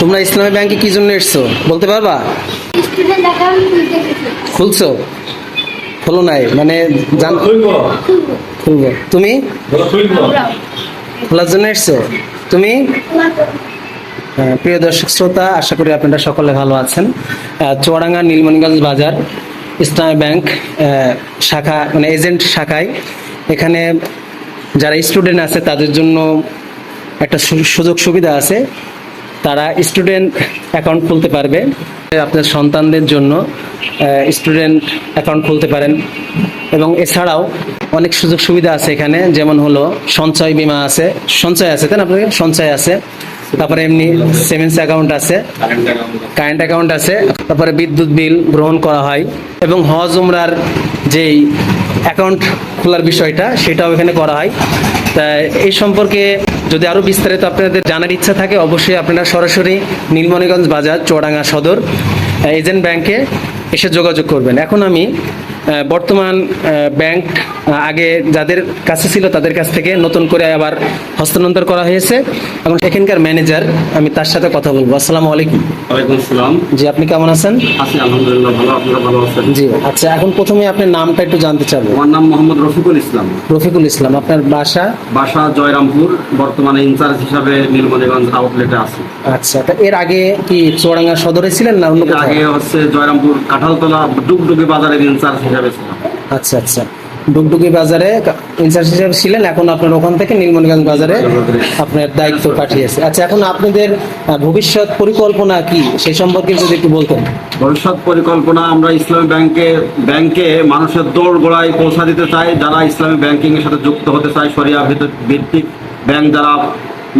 তোমরা ইসলামী ব্যাংকে কি জন্য এসছো? বলতে পারবা? খুলছো? খোলো নাই মানে জান খুলবো। তুমি? খুলবো। খোলার জন্য এসছো? তুমি? খোলার প্রিয় দর্শক শ্রোতা আশা করি আপনারা সকলে ভালো আছেন। চুয়াডাঙ্গা নীলমণিগঞ্জ বাজার ইসলামী ব্যাংক শাখা মানে এজেন্ট শাখায়। এখানে যারা স্টুডেন্ট আছে তাদের জন্য একটা সু- সুযোগ সুবিধা আছে। তারা স্টুডেন্ট অ্যাকাউন্ট খুলতে পারবে। আপনার সন্তানদের জন্য স্টুডেন্ট অ্যাকাউন্ট খুলতে পারেন। এবং এছাড়াও অনেক সুযোগ সুবিধা আছে এখানে, যেমন হলো সঞ্চয় বীমা আছে। সঞ্চয় আছে, তাই না আপনাদের? সঞ্চয় আছে। তারপরে এমনি সেভিংস অ্যাকাউন্ট আছে। কারেন্ট অ্যাকাউন্ট আছে। তারপরে বিদ্যুৎ বিল গ্রহণ করা হয়। এবং হজ উমরার যেই অ্যাকাউন্ট খোলার বিষয়টা, সেটাও এখানে করা হয়। তা এই সম্পর্কে যদি আরও বিস্তারিত আপনাদের জানার ইচ্ছা থাকে, অবশ্যই আপনারা সরাসরি নীলমণিগঞ্জ বাজার চোরাঙ্গা সদর, এজেন্ট ব্যাংকে এসে যোগাযোগ করবেন। এখন আমি বর্তমান ব্যাংক আগে যাদের কাছে ছিল তাদের কাছ থেকে নতুন করে আবার হস্তান্তর করা হয়েছে এবং এখানকার ম্যানেজার আমি তার সাথে কথা বলব। আসসালামু আলাইকুম। ওয়ালাইকুম জি আপনি কেমন আছেন? আছি আলহামদুলিল্লাহ ভালো আপনারা ভালো আছেন? জি আচ্ছা এখন প্রথমে আপনার নামটা একটু জানতে চাবো। আমার নাম মোহাম্মদ রফিকুল ইসলাম। রফিকুল ইসলাম আপনার বাসা? বাসা জয়রামপুর বর্তমানে ইনচার্জ হিসাবে নীলমণিগঞ্জ আউটলেটে আছি। আচ্ছা তা এর আগে কি চুয়াডাঙ্গা সদরে ছিলেন না অন্য আগে হচ্ছে জয়রামপুর কাঁঠালতলা ডুগডুগি বাজারের ইনচার্জ হিসাবে ছিলাম আচ্ছা আচ্ছা। ডুগডুগি বাজারে ইনচার্জ হিসেবে ছিলেন এখন আপনার ওখান থেকে নীলমণিগঞ্জ বাজারে আপনার দায়িত্ব পাঠিয়েছে। আচ্ছা এখন আপনাদের ভবিষ্যৎ পরিকল্পনা কি? সেই সম্পর্কে যদি একটু বলতেন। ভবিষ্যৎ পরিকল্পনা আমরা ইসলামী ব্যাংকে ব্যাংকে মানুষের দৌড় গোড়ায় পৌঁছা দিতে চাই যারা ইসলামী ব্যাংকিং এর সাথে যুক্ত হতে চায় সরিয়া ভিত্তিক ভিত্তিক ব্যাংক যারা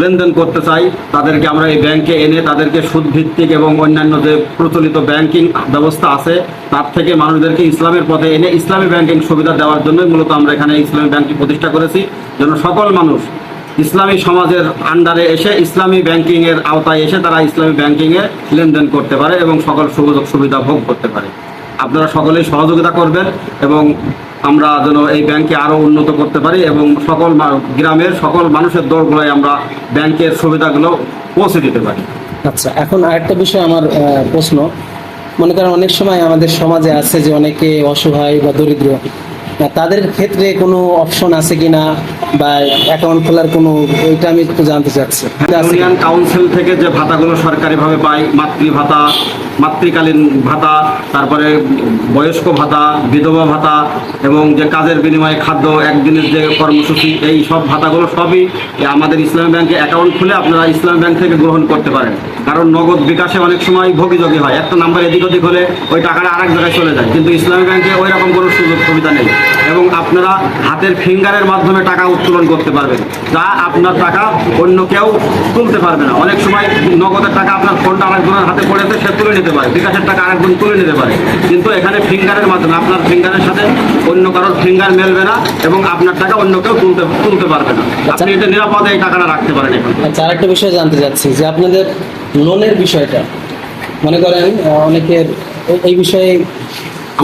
লেনদেন করতে চাই, তাদেরকে আমরা এই ব্যাংকে এনে তাদেরকে সুদ ভিত্তিক এবং অন্যান্য যে প্রচলিত ব্যাংকিং ব্যবস্থা আছে, তার থেকে মানুষদেরকে ইসলামের পথে এনে ইসলামী ব্যাংকিং সুবিধা দেওয়ার জন্যই মূলত আমরা এখানে ইসলামী ব্যাংকটি প্রতিষ্ঠা করেছি, যেন সকল মানুষ ইসলামী সমাজের আন্ডারে এসে ইসলামী ব্যাংকিং এর আওতায় এসে তারা ইসলামী ব্যাংকিং এ লেনদেন করতে পারে এবং সকল সুযোগ সুবিধা ভোগ করতে পারে। আপনারা সকলেই সহযোগিতা করবেন এবং আমরা যেন এই ব্যাংকে আরও উন্নত করতে পারি এবং সকল গ্রামের সকল মানুষের দৌড়গুলোয় আমরা ব্যাংকের সুবিধাগুলো পৌঁছে দিতে পারি। আচ্ছা এখন আরেকটা বিষয় আমার প্রশ্ন। মনে করেন অনেক সময় আমাদের সমাজে আছে যে অনেকে অসহায় বা দরিদ্র। তাদের ক্ষেত্রে কোনো অপশন আছে কিনা? বা অ্যাকাউন্ট খোলার কোনো এটা আমি একটু জানতে চাচ্ছি। ইউনিয়ন কাউন্সিল থেকে যে ভাতাগুলো সরকারিভাবে পাই মাতৃ ভাতা মাতৃকালীন ভাতা, তারপরে বয়স্ক ভাতা, বিধবা ভাতা, এবং যে কাজের বিনিময়ে খাদ্য, একদিনের যে কর্মসূচি, এই সব ভাতাগুলো সবই আমাদের ইসলামী ব্যাংকে অ্যাকাউন্ট খুলে আপনারা ইসলামী ব্যাংক থেকে গ্রহণ করতে পারেন। কারণ নগদ বিকাশে অনেক সময় ভোগীযোগী হয়। একটা নাম্বার এদিক ওদিক হলে ওই টাকাটা আরেক জায়গায় চলে যায়। কিন্তু ইসলামী ব্যাংকে ওই রকম কোনো সুযোগ সুবিধা নেই। এবং আপনারা হাতের ফিঙ্গারের মাধ্যমে টাকা উত্তোলন করতে পারবেন। যা আপনার টাকা অন্য কেউ তুলতে পারবে না। অনেক সময় নগদের টাকা আপনার ফোনটা আরেকজনের হাতে পড়েছে সে তুলে নিতে পারে। বিকাশের টাকা আরেকজন তুলে নিতে পারে। কিন্তু এখানে ফিঙ্গারের মাধ্যমে আপনার ফিঙ্গারের সাথে অন্য কারোর ফিঙ্গার মেলবে না এবং আপনার টাকা অন্য কেউ তুলতে তুলতে পারবে না। আপনি এটা নিরাপদে এই টাকাটা রাখতে পারেন এখানে। আচ্ছা আরেকটা বিষয় জানতে চাচ্ছি যে আপনাদের লোনের বিষয়টা মনে করেন অনেকের এই- বিষয়ে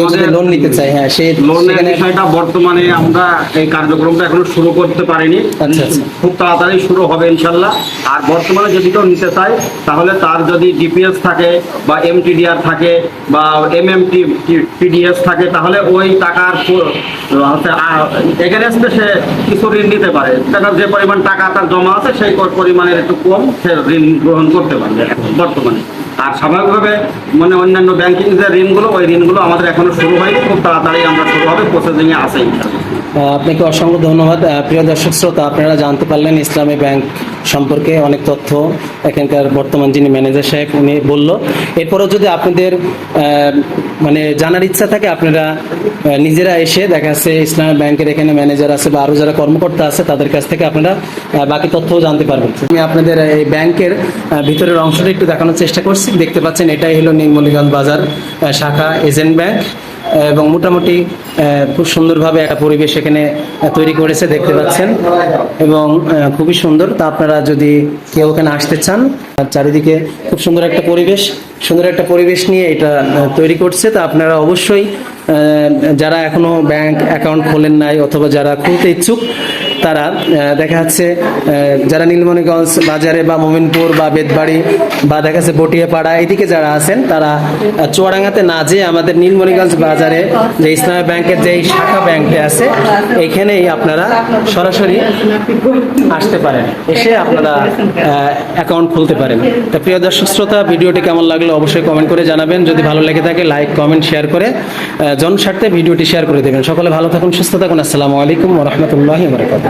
যদি লোন নিতে চায় হ্যাঁ সে লোনের বিষয়টা বর্তমানে আমরা এই কার্যক্রমটা এখনও শুরু করতে পারিনি। আচ্ছা, আচ্ছা। খুব তাড়াতাড়ি শুরু হবে ইনশাল্লাহ। আর বর্তমানে যদি কেউ নিতে চায় তাহলে তার যদি ডিপিএস থাকে বা এমটিডিআর থাকে বা এমএমটি টিডিএস থাকে তাহলে ওই টাকার এগেনস্টে সে কিছু ঋণ নিতে পারে। তার যে পরিমাণ টাকা তার জমা আছে সেই পরিমাণের একটু কম সে ঋণ গ্রহণ করতে পারবে বর্তমানে। আর স্বাভাবিকভাবে মানে অন্যান্য ব্যাংকিং যে ঋণগুলো ওই ঋণগুলো আমাদের এখনও শুরু হয়নি খুব তাড়াতাড়ি আমরা শুরু হবে প্রসেসিংয়ে। আহ, আপনাকে অসংখ্য ধন্যবাদ। প্রিয় দর্শক শ্রোতা, আপনারা জানতে পারলেন ইসলামী ব্যাংক সম্পর্কে অনেক তথ্য এখানকার বর্তমান যিনি ম্যানেজার সাহেব, উনি বলল। এরপরও যদি আপনাদের মানে জানার ইচ্ছা থাকে, আপনারা নিজেরা এসে, দেখা যাচ্ছে ইসলামী ব্যাংকের এখানে ম্যানেজার আছে বা আরও যারা কর্মকর্তা আছে, তাদের কাছ থেকে আপনারা বাকি তথ্যও জানতে পারবেন। আমি আপনাদের এই ব্যাংকের ভিতরের অংশটা একটু দেখানোর চেষ্টা করছি। দেখতে পাচ্ছেন, এটাই হলো নীলমণিগঞ্জ বাজার শাখা এজেন্ট ব্যাংক। এবং মোটামুটি খুব সুন্দরভাবে একটা পরিবেশ এখানে তৈরি করেছে, দেখতে পাচ্ছেন। এবং খুবই সুন্দর। তা আপনারা যদি কেউ ওখানে আসতে চান চারিদিকে খুব সুন্দর একটা পরিবেশ, সুন্দর একটা পরিবেশ নিয়ে এটা তৈরি করছে। তা আপনারা অবশ্যই যারা এখনও ব্যাংক অ্যাকাউন্ট খোলেন নাই অথবা যারা খুলতে ইচ্ছুক তারা দেখা যাচ্ছে যারা নীলমণিগঞ্জ বাজারে বা মোমিনপুর বা বেদবাড়ি বা দেখা যাচ্ছে বটিয়াপাড়া, এদিকে যারা আছেন, তারা চুয়াডাঙ্গাতে না যেয়ে আমাদের নীলমণিগঞ্জ বাজারে যে ইসলামী ব্যাংকের যে শাখা ব্যাংকটি আছে এখানেই আপনারা সরাসরি আসতে পারেন। এসে আপনারা অ্যাকাউন্ট খুলতে পারেন। তা প্রিয় দর্শক শ্রোতা, ভিডিওটি কেমন লাগল অবশ্যই কমেন্ট করে জানাবেন। যদি ভালো লেগে থাকে লাইক কমেন্ট শেয়ার করে জনস্বার্থে ভিডিওটি শেয়ার করে দেবেন। সকলে ভালো থাকুন, সুস্থ থাকুন। আসসালামু আলাইকুম রহমতুল্লাহি বরকাত